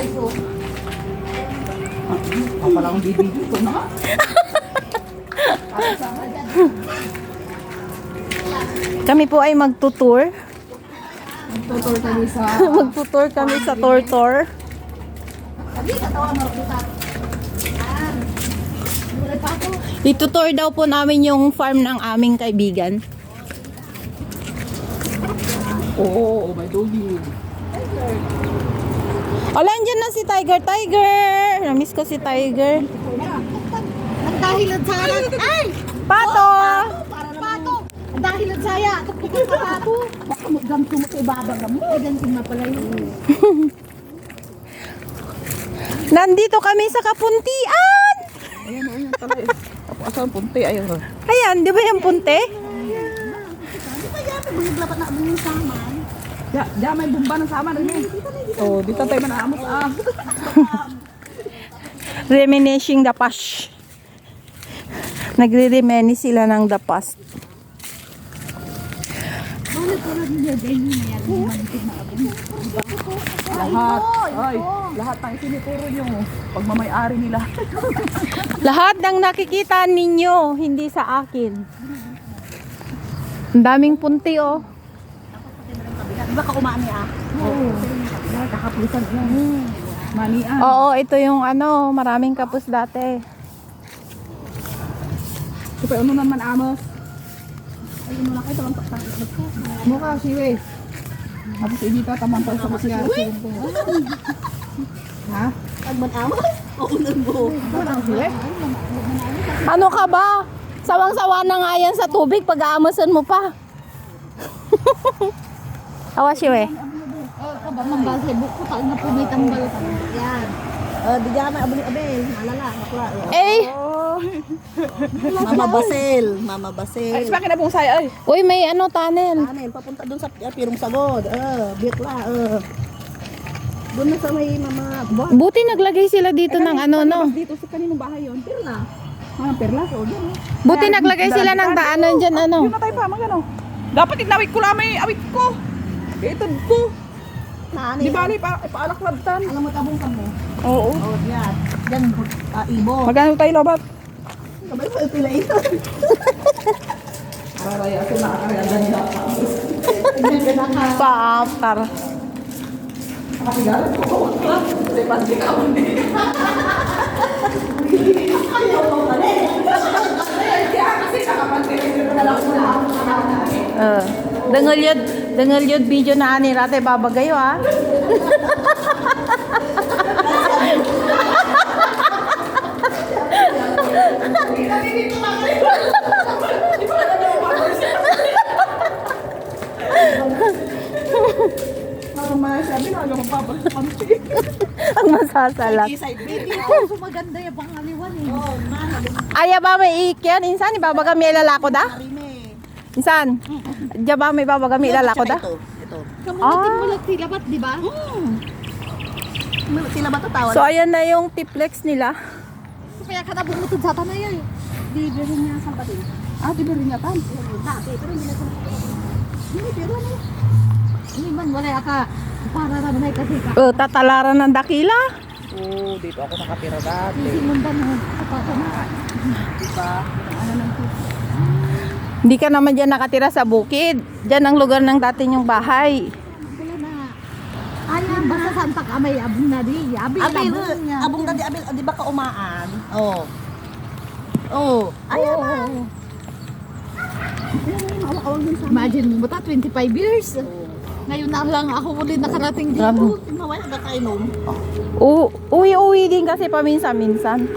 Guys, oh. Ako pala akong bibigyan ko na. Kami po ay magtutour. Tutor kami sa... magtutour kami sa Tortor. Sabi, katawa mo kita. Itutour daw po namin yung farm ng aming kaibigan. Oo, oh, may doggy. Andyan na si Tiger. Tiger! Namiss ko si Tiger. Ang dahilan sa akin. Ay! Pato! Para pato! Ang dahilan sa ka pato. Baka maggamto mo sa ibabang mo. Ay, ganting na pala yun. Nandito kami sa Kapuntian! Ayan, ayan pala. Asal punti, ayun. oh. Ayan, di ba yung punte? Di ba yan? Bulig lapat na abong yung saman. Ya, ya may bumba ng sama rin eh. Oh, dito tayo manaamos ah. Reminiscing the past. Nagre-remeni sila ng the past. Lahat, ay, lahat ng sinituro nyo. Pagmamayari nila. Lahat ng nakikita ninyo, hindi sa akin. Ang daming punti oh. Ba ka umani ah? Oo. Kakapusan yan. Manian. Oo, ito yung ano, maraming kapus dati. Ito pa ano naman amos. Ayun mo lang kayo. Talang taktak. Mukha siwe. Tapos hindi ka tamang pa sa masya. Ha? Pag man-amas, paunan mo. Walang siwe? Ano ka ba? Sawang-sawa na nga yan sa tubig pag aamasan mo pa. Awa siya eh. Oh, kaba mambal sa buko. Na po may tambal. Yan. Oh, di dyan may abuli abel. Malala. Bakla. Eh, Mama Basel. Mama Ay, Basel. sa na pong saya ay. uy, may ano, tunnel. Kanin, papunta doon sa uh, Pirong Sagod. Uh, Bitla. Uh. Doon na sa may mama. Buwan. Buti naglagay sila dito ng ano, no? Dito sa kaninong bahay yun. Pirla. Mga perla. So, dyan. oh. Buti naglagay sila ng daanan dyan, ano? Yun na tayo pa, magano. Dapat itlawit ko lang may awit ko. Itod ko. Nani. Di bali, pa, paalaklabtan. Alam mo tabong kami. Oo. Oh, yan. Yan, uh, ibo. Magano tayo lobat? Mo yung pila ito. Aray, ako nakakariagan nila. Papar. Nakasigaran ko. Kasi pandi ka mo din. Kasi kakapandi Uh, dengol dengol yun video na ani rate babagayo ah. Magpapalpampi. Ang. So maganda yung pangaliwan eh. Oh. Aya ba may ikyan? Insan, ibabaga may lalako da? Insan, diya ba may babaga may lalako da? Ito. Ito. Ah. Kamulat sila ba't di ba? Hmm. Sila ba tatawad? So ayan na yung tiplex nila. Kaya ka na bumutod sa tanay ay. Di ba rin niya sa patin? Ah, di ba rin yata? Dati, pero hindi na sa Hindi, pero ano? Hindi man, wala ka. Para naman ay kasi ka. Uh, tatalaran ng dakila. Oo, dito ako nakatira dati. Simundan mo. Kapasa na. Diba? Ano nang Hindi ka naman dyan nakatira sa bukid. Dyan ang lugar ng dati yung bahay. Ayan, basta santa ka may abong na di. Abi, Abil, abong niya. abong dati abil, di ba ka umaan? Oh. Oh. Ayan na. Imagine mo ta, 25 years. Ngayon na lang ako ulit nakarating dito. Grabe. Mawala na kainom. U- uwi-uwi din kasi paminsan-minsan.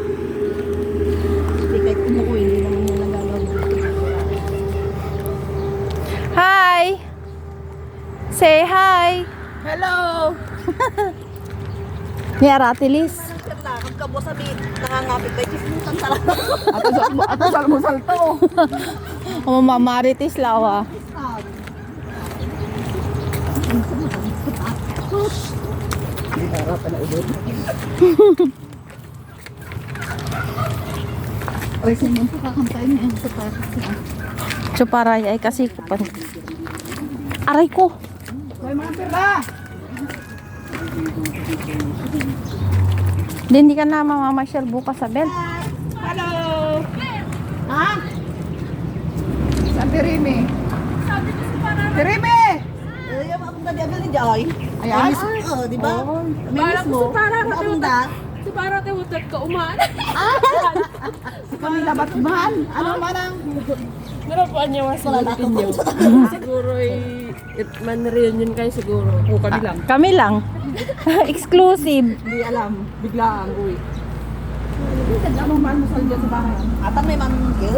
Hi! Say hi! Hello! Ni Aratilis. Ang kabo sabi, nangangapit tayo, kismutan talaga. Sa almusal to. O mamaritis lawa. Ay, sino po kakantayin niya sa parang Chuparay ay kasi kupan. Aray ko! May mga perla. Di, hindi ka na mamamasyal bukas sa belt. Hello! Ha? Saan Tirimi? Tirimi! Eh, yung akong nagagal ni Joy. Ayan. Oo, di ba? Kami Parang mismo. gusto parang Yung akong da. Si para tayo utot ka umaan. Kami labat man. Ano man ang... Narapuan niya mas Malalakaw niyo. siguro ay it man reunion kayo siguro. Oo, kami lang. Kami lang. Exclusive. Hindi alam. Biglaan, uwi. Ano man mo sa dyan sa bahay? Ata may manggil.